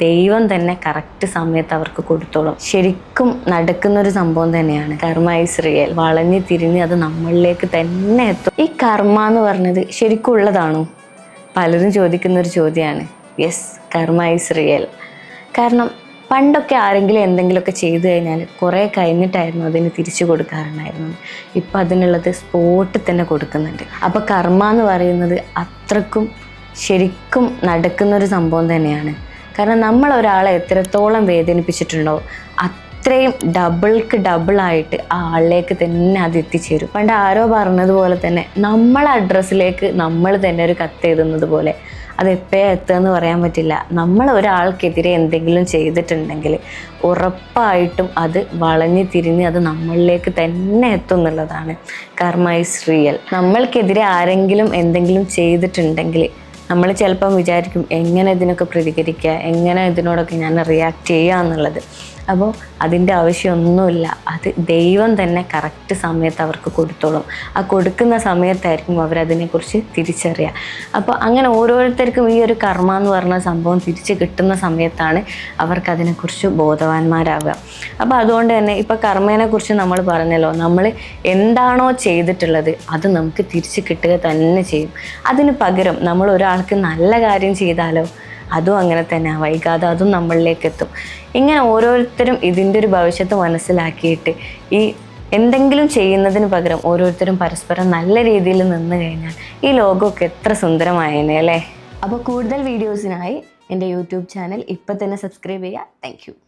ദൈവം തന്നെ കറക്റ്റ് സമയത്ത് അവർക്ക് കൊടുത്തോളും. ശരിക്കും നടക്കുന്ന ഒരു സംഭവം തന്നെയാണ്. കർമ്മ ഐശ്രിയൽ വളഞ്ഞ് തിരിഞ്ഞ് അത് നമ്മളിലേക്ക് തന്നെ എത്തും. ഈ കർമ്മ എന്ന് പറഞ്ഞത് ശരിക്കും ഉള്ളതാണോ? പലരും ചോദിക്കുന്ന ഒരു ചോദ്യമാണ്. യെസ് കർമ്മ ഐശ്രിയൽ കാരണം പണ്ടൊക്കെ ആരെങ്കിലും എന്തെങ്കിലുമൊക്കെ ചെയ്തു കഴിഞ്ഞാൽ കുറേ കഴിഞ്ഞിട്ടായിരുന്നു അതിന് തിരിച്ചു കൊടുക്കാറുണ്ടായിരുന്നത്. ഇപ്പം അതിനുള്ളത് സ്പോട്ട് തന്നെ കൊടുക്കുന്നുണ്ട്. അപ്പോൾ കർമ്മ എന്ന് പറയുന്നത് അത്രക്കും ശരിക്കും നടക്കുന്നൊരു സംഭവം തന്നെയാണ്. കാരണം നമ്മൾ ഒരാളെ എത്രത്തോളം വേദനിപ്പിച്ചിട്ടുണ്ടോ അത്രയും ഡബിൾക്ക് ഡബിളായിട്ട് ആ ആളിലേക്ക് തന്നെ അത് എത്തിച്ചേരും. പണ്ട് ആരോ പറഞ്ഞതുപോലെ തന്നെ നമ്മളെ അഡ്രസ്സിലേക്ക് നമ്മൾ തന്നെ ഒരു കത്ത് എഴുതുന്നത് പോലെ അത് എപ്പോഴാണ് എത്തുകയെന്ന് പറയാൻ പറ്റില്ല. നമ്മൾ ഒരാൾക്കെതിരെ എന്തെങ്കിലും ചെയ്തിട്ടുണ്ടെങ്കിൽ ഉറപ്പായിട്ടും അത് വളഞ്ഞു തിരിഞ്ഞ് അത് നമ്മളിലേക്ക് തന്നെ എത്തും എന്നുള്ളതാണ്. കർമ്മ ഇസ് റിയൽ നമ്മൾക്കെതിരെ ആരെങ്കിലും എന്തെങ്കിലും ചെയ്തിട്ടുണ്ടെങ്കിൽ നമ്മൾ ചിലപ്പം വിചാരിക്കും എങ്ങനെ ഇതിനൊക്കെ പ്രതികരിക്കുക എങ്ങനെ ഇതിനോടൊക്കെ ഞാൻ റിയാക്ട് ചെയ്യുക എന്നുള്ളത്. അപ്പോൾ അതിന്റെ ആവശ്യമൊന്നുമില്ല. അത് ദൈവം തന്നെ കറക്റ്റ് സമയത്ത് അവർക്ക് കൊടുത്തോളും. ആ കൊടുക്കുന്ന സമയത്തായിരിക്കും അവരതിനെക്കുറിച്ച് തിരിച്ചറിയുക. അപ്പോൾ അങ്ങനെ ഓരോരുത്തർക്കും ഈ ഒരു കർമ്മ എന്ന് പറഞ്ഞ സംഭവം തിരിച്ച് കിട്ടുന്ന സമയത്താണ് അവർക്ക് അതിനെക്കുറിച്ച് ബോധവാന്മാരാകുക അപ്പോൾ അതുകൊണ്ട് തന്നെ ഇപ്പോൾ കർമ്മേനെക്കുറിച്ച് നമ്മൾ പറഞ്ഞല്ലോ നമ്മൾ എന്താണോ ചെയ്തിട്ടുള്ളത് അത് നമുക്ക് തിരിച്ച് കിട്ടുക തന്നെ ചെയ്യും. അതിന് പകരം നമ്മൾ ഒരാൾക്ക് നല്ല കാര്യം ചെയ്താലോ അതും അങ്ങനെ തന്നെ വൈകാതെ അതും നമ്മളിലേക്ക് എത്തും. ഇങ്ങനെ ഓരോരുത്തരും ഇതിന്റെ ഒരു ഭവിഷ്യത്ത് മനസ്സിലാക്കിയിട്ട് ഈ എന്തെങ്കിലും ചെയ്യുന്നതിന് പകരം ഓരോരുത്തരും പരസ്പരം നല്ല രീതിയിൽ നിന്ന് കഴിഞ്ഞാൽ ഈ ലോകമൊക്കെ എത്ര സുന്ദരമായേനെ അല്ലേ? അപ്പോൾ കൂടുതൽ വീഡിയോസിനായി എന്റെ യൂട്യൂബ് ചാനൽ ഇപ്പം തന്നെ സബ്സ്ക്രൈബ് ചെയ്യുക. താങ്ക്